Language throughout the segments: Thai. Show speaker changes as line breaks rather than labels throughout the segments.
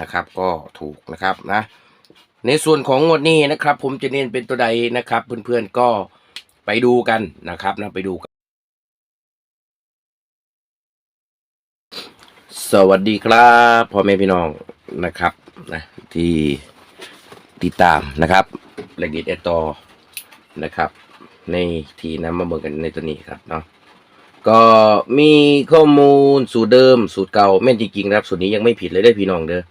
นะครับ ก็ถูกนะครับนะ ในส่วนของงวดนี้นะครับ ผมจะเน้นเป็นตัวใดนะครับ เพื่อนๆก็ไปดูกันนะครับนะไปดูกัน สวัสดีครับพ่อแม่พี่น้องนะครับนะที่ติดตามนะครับละเอียดแอตอนะครับ ในทีนำมาเบิ่งกันในตัวนี้ครับเนาะก็มีข้อมูลสูตรเดิมสูตรเก่าแม่นจริงๆครับสูตรนี้ยังไม่ผิดเลยเด้พี่น้องเด้อ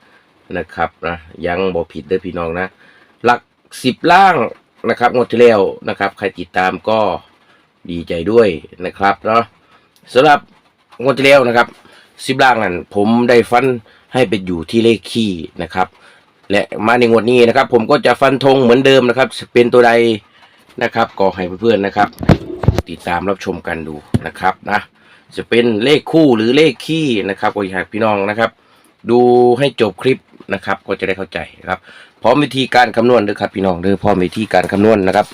นะครับนะยังบ่ผิดเด้อพี่น้องนะหลักสิบล่างนะครับงวดที่แล้วนะครับ ใครติดตามก็ดีใจด้วยนะครับเนาะสำหรับงวดที่แล้วนะครับสิบล่างนั้นผมได้ฟันให้ไปอยู่ที่เลขคี่นะครับ และมาในงวดนี้นะครับ ผมก็จะฟันธงเหมือนเดิมนะครับ เป็นตัวใดนะครับก็ให้เพื่อนๆนะครับ ติดตามรับชมกันดูนะครับนะจะเป็นเลขคู่หรือเลขคี่นะครับก็อยากพี่น้องนะครับ ดูให้จบคลิป นะครับ ก็จะได้เข้าใจนะครับพร้อมวิธีการคำนวณด้วยครับพี่น้องเด้อพร้อมวิธีการคำนวณนะครับ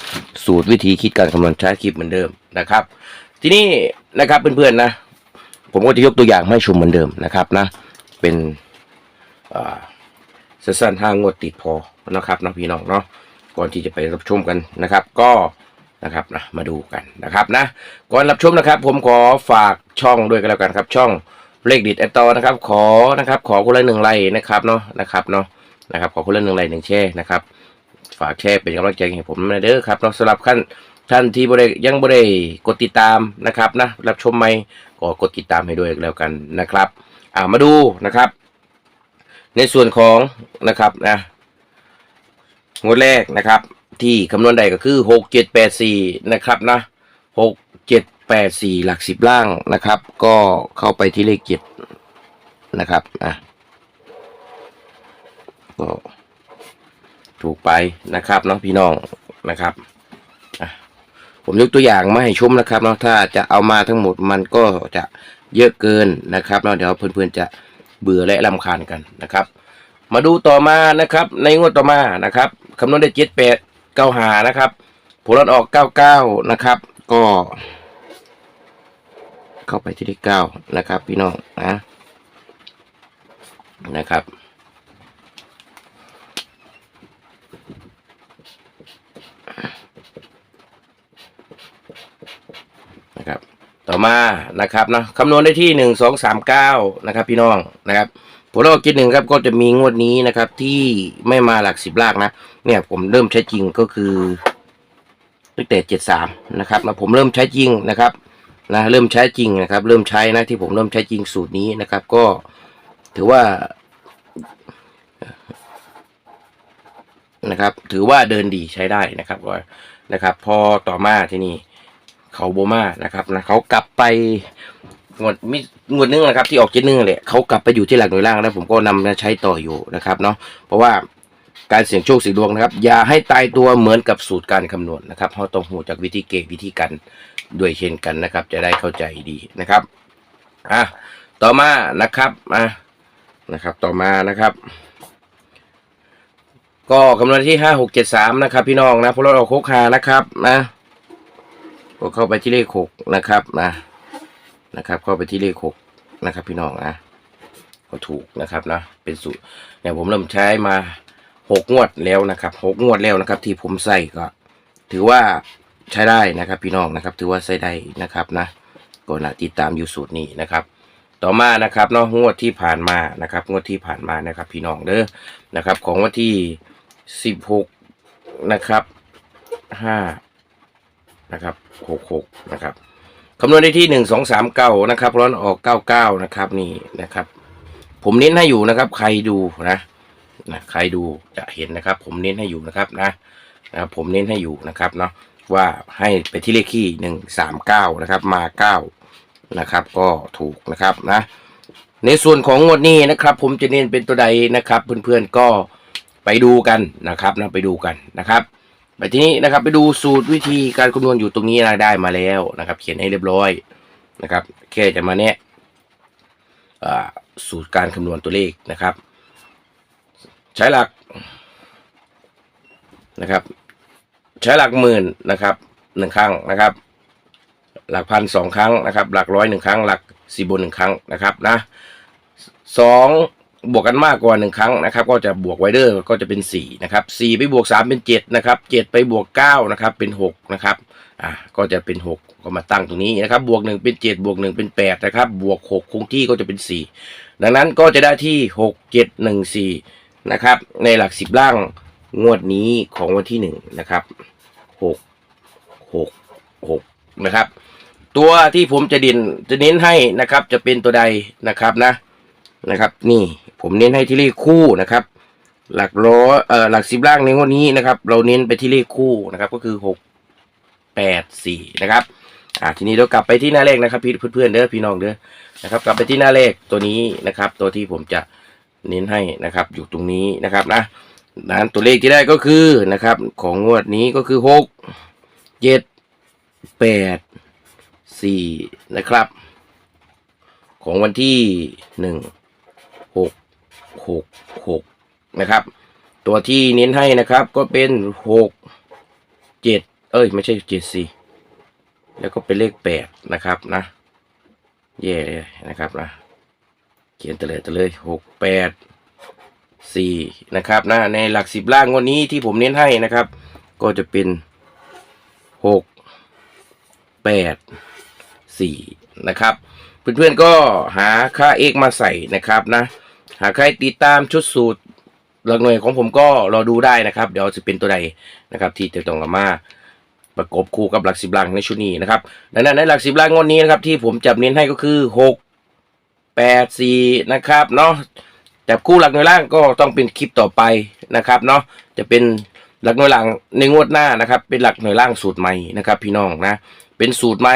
สูตรวิธีคิดการคำนวณใช้คลิปเหมือนเดิมนะครับ ทีนี้นะครับเพื่อนๆนะ ผมก็จะยกตัวอย่างให้ชมเหมือนเดิมนะครับนะ เป็นอ่าสั้นๆห้างวดติดพอนะครับนะพี่น้องเนาะก่อนที่จะไปรับชมกันนะครับ ก็นะครับนะมาดูกันนะครับนะก่อนรับชมนะครับ ผมขอฝากช่องด้วยกันแล้วกันครับช่อง เลขดิดแอตตอนะครับ ขอนะครับ ขอคนละหนึ่งไลค์นะครับเนาะนะครับเนาะนะครับขอคนละหนึ่งไลค์หนึ่งแชร์นะครับฝากแชร์เป็นกำลังใจให้ผมนะเด้อครับเนาะสำหรับขั้นท่านที่บริยังบริกดติดตามนะครับนะรับชมไหมก็กดติดตามให้ด้วยแล้วกันนะครับอ่ามาดูนะครับ ในส่วนของนะครับนะงวดแรกนะครับ ที่คำนวณได้ก็คือหกเจ็ดแปดสี่นะครับนะหก เจ็ดแปดสี่หลักสิบล่างนะครับ ก็เข้าไปที่เลขเจ็ดนะครับอะก็ถูกไปนะครับเนาะพี่น้องนะครับอะผมยกตัวอย่างมาให้ชมนะครับเนาะถ้าจะเอามาทั้งหมดมันก็จะเยอะเกินนะครับเนาะเดี๋ยวเพื่อนๆจะเบื่อและลำคาญกันนะครับ มาดูต่อมานะครับ ในงวดต่อมานะครับคำนวณได้เจ็ดแปดเก้าหานะครับ ผลลัพธ์ออกเก้าเก้านะครับ ก็ เข้าไปที่เลขเก้านะครับ พี่น้องนะนะครับ นะครับ ต่อมานะครับเนาะคำนวณได้ที่หนึ่งสองสามเก้านะครับ พี่น้องนะครับผลลัพธ์กินหนึ่งครับก็จะมีงวดนี้นะครับ ที่ไม่มาหลักสิบลากนะเนี่ยผมเริ่มใช้จริงก็คือตั้งแต่เจ็ดสามนะครับนะผมเริ่มใช้จริงนะครับ นะเริ่มใช้จริงนะครับ เริ่มใช้นะที่ผมเริ่มใช้จริงสูตรนี้นะครับ ก็ถือว่านะครับ ถือว่าเดินดีใช้ได้นะครับก็นะครับ พอต่อมาที่นี่เขาโบมานะครับนะเขากลับไปงวดมีงวดนึงนะครับ ที่ออกเจ็ดนึงแหละเขากลับไปอยู่ที่หลักหน่วยล่างแล้วผมก็นำมาใช้ต่ออยู่นะครับเนาะเพราะว่า การเสี่ยงโชคเสี่ยดวงนะครับ อย่าให้ตายตัวเหมือนกับสูตรการคำนวณนะครับเพราะต้องหูจากวิธีเก่งวิธีการด้วยเช่นกันนะครับ จะได้เข้าใจดีนะครับอะต่อมานะครับอะนะครับ ต่อมานะครับ ก็คำนวณที่ห้าหกเจ็ดสามนะครับ พี่น้องนะพวกเราโคกหานะครับนะก็เข้าไปที่เลขหกนะครับนะนะครับ เข้าไปที่เลขหกนะครับ พี่น้องนะก็ถูกนะครับนะเป็นสูตรเนี่ยผมเริ่มใช้มา หกงวดแล้วนะครับหกงวดแล้วนะครับ ที่ผมใส่ก็ ถือว่าใช้ได้นะครับ พี่น้องนะครับ ถือว่าใช้ได้นะครับนะก็นะติดตามอยู่สูตรนี้นะครับ ต่อมานะครับเนาะงวดที่ผ่านมานะครับ งวดที่ผ่านมานะครับ พี่น้องเด้อนะครับ ของวันที่สิบหกนะครับห้านะครับหกหกนะครับคำนวณได้ที่หนึ่งสองสามเก้านะครับร้อนออกเก้าเก้านะครับนี่นะครับ ผมเน้นให้อยู่นะครับ ใครดูนะ นะใครดูจะเห็นนะครับ ผมเน้นให้อยู่นะครับนะนะครับผมเน้นให้อยู่นะครับเนาะว่าให้ไปที่เลขที่หนึ่งสามเก้านะครับ มาเก้านะครับ ก็ถูกนะครับนะในส่วนของงวดนี้นะครับ ผมจะเน้นเป็นตัวใดนะครับ เพื่อนๆก็ไปดูกันนะครับนะไปดูกันนะครับไปทีนี้นะครับ ไปดูสูตรวิธีการคำนวณอยู่ตรงนี้นะได้มาแล้วนะครับ เขียนให้เรียบร้อยนะครับแค่จะมาแนะอ่าสูตรการคำนวณตัวเลขนะครับ ใช้หลักนะครับ ใช้หลักหมื่นนะครับหนึ่งครั้งนะครับ หลักพันสองครั้งนะครับ หลักร้อยหนึ่งครั้ง หลักสี่บนหนึ่งครั้งนะครับนะสองบวกกันมากกว่าหนึ่งครั้งนะครับ ก็จะบวกไวเดอร์ก็จะเป็นสี่นะครับสี่ไปบวกสามเป็นเจ็ดนะครับเจ็ดไปบวกเก้านะครับ เป็นหกนะครับอ่าก็จะเป็นหกก็มาตั้งตรงนี้นะครับ บวกหนึ่งเป็นเจ็ดบวกหนึ่งเป็นแปดนะครับ บวกหกคงที่ก็จะเป็นสี่ดังนั้นก็จะได้ที่หกเจ็ดหนึ่งสี่ นะครับ ในหลักสิบล่างงวดนี้ของวันที่หนึ่งนะครับหกหกหกนะครับ ตัวที่ผมจะด่นจะเน้นให้นะครับ จะเป็นตัวใดนะครับนะนะครับ นี่ผมเน้นให้ที่เลขคู่นะครับ หลักร้อยเอ่อหลักสิบล่างในงวดนี้นะครับ เราเน้นไปที่เลขคู่นะครับ ก็คือหกแปดสี่นะครับอ่าทีนี้เรากลับไปที่หน้าเลขนะครับพี่เพื่อนๆเด้อพี่น้องเด้อนะครับ กลับไปที่หน้าเลขตัวนี้นะครับ ตัวที่ผมจะ เน้นให้นะครับ อยู่ตรงนี้นะครับนะนั้นตัวเลขที่ได้ก็คือนะครับ ของงวดนี้ก็คือหกเจ็ดแปดสี่นะครับ ของวันที่หนึ่งหกหกหกนะครับ ตัวที่เน้นให้นะครับก็เป็นหกเจ็ดเอ้ย ไม่ใช่เจ็ดสี่แล้วก็เป็นเลขแปดนะครับนะแย่เลยนะครับนะ เขียนตะเลยตเลยหกแปดสี่นะครับนะในหลักสิบล่างวันนี้ที่ผมเน้นให้นะครับ ก็จะเป็นหกแปดสี่นะครับ เพื่อนๆก็หาค่า x มาใส่นะครับนะ หากใครติดตามชุดสูตรหลักหน่วยของผมก็รอดูได้นะครับ เดี๋ยวจะเป็นตัวใดนะครับ ที่จะต้องมาประกบคู่กับหลักสิบลังในชุดนี้นะครับดังนั้นในหลักสิบลังงวดนี้นะครับที่ผมจับเน้นให้ก็คือหก แปดสี่นะครับเนาะจับคู่หลักหน่วยล่างก็ต้องเป็นคลิปต่อไปนะครับเนาะจะเป็นหลักหน่วยล่างในงวดหน้านะครับ เป็นหลักหน่วยล่างสูตรใหม่นะครับ พี่น้องนะเป็นสูตรใหม่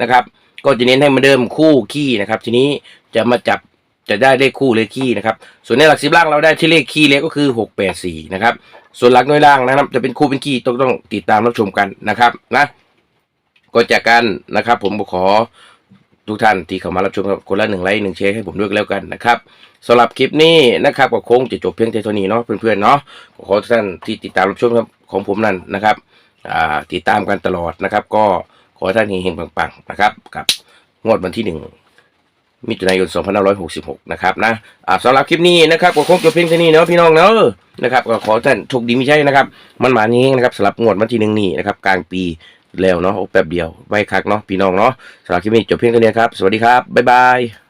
นะครับ ก็จะเน้นให้มาเดิมคู่ขี้นะครับ ทีนี้จะมาจับจะได้เลขคู่เลขขี้นะครับ ส่วนในหลักสิบล่างเราได้ที่เลขขี้เลขก็คือหกแปดสี่นะครับ ส่วนหลักหน่วยล่างนะครับ จะเป็นคู่เป็นขี้ต้องต้องติดตามรับชมกันนะครับนะก็จากกันนะครับ ผมขอ ทุกท่านที่เข้ามารับชมครับคนละหนึ่งไลค์หนึ่งแชร์ให้ผมด้วยก็แล้วกันนะครับสำหรับคลิปนี้นะครับก็คงจะจบเพียงเท่านี้เนาะเพื่อนๆเนาะขอทุกท่านที่ติดตามรับชมครับของผมนั่นนะครับอ่าติดตามกันตลอดนะครับ ก็ขอท่านเฮงๆปังๆนะครับกับงวดวันที่หนึ่งมิถุนายน 2566 นะครับนะอ่าสำหรับคลิปนี้นะครับก็คงจบเพียงเท่านี้เนาะพี่น้องเนาะนะครับก็ขอท่านโชคดีไม่ใช่นะครับ มันหมานี้นะครับสำหรับงวดวันที่หนึ่งนี้นะครับกลางปี แล้วเนาะโอ้แป๊บเดียวไว้คักเนาะพี่น้องเนาะสำหรับคลิปนี้จบเพียงเท่านี้ครับ สวัสดีครับ บ๊ายบาย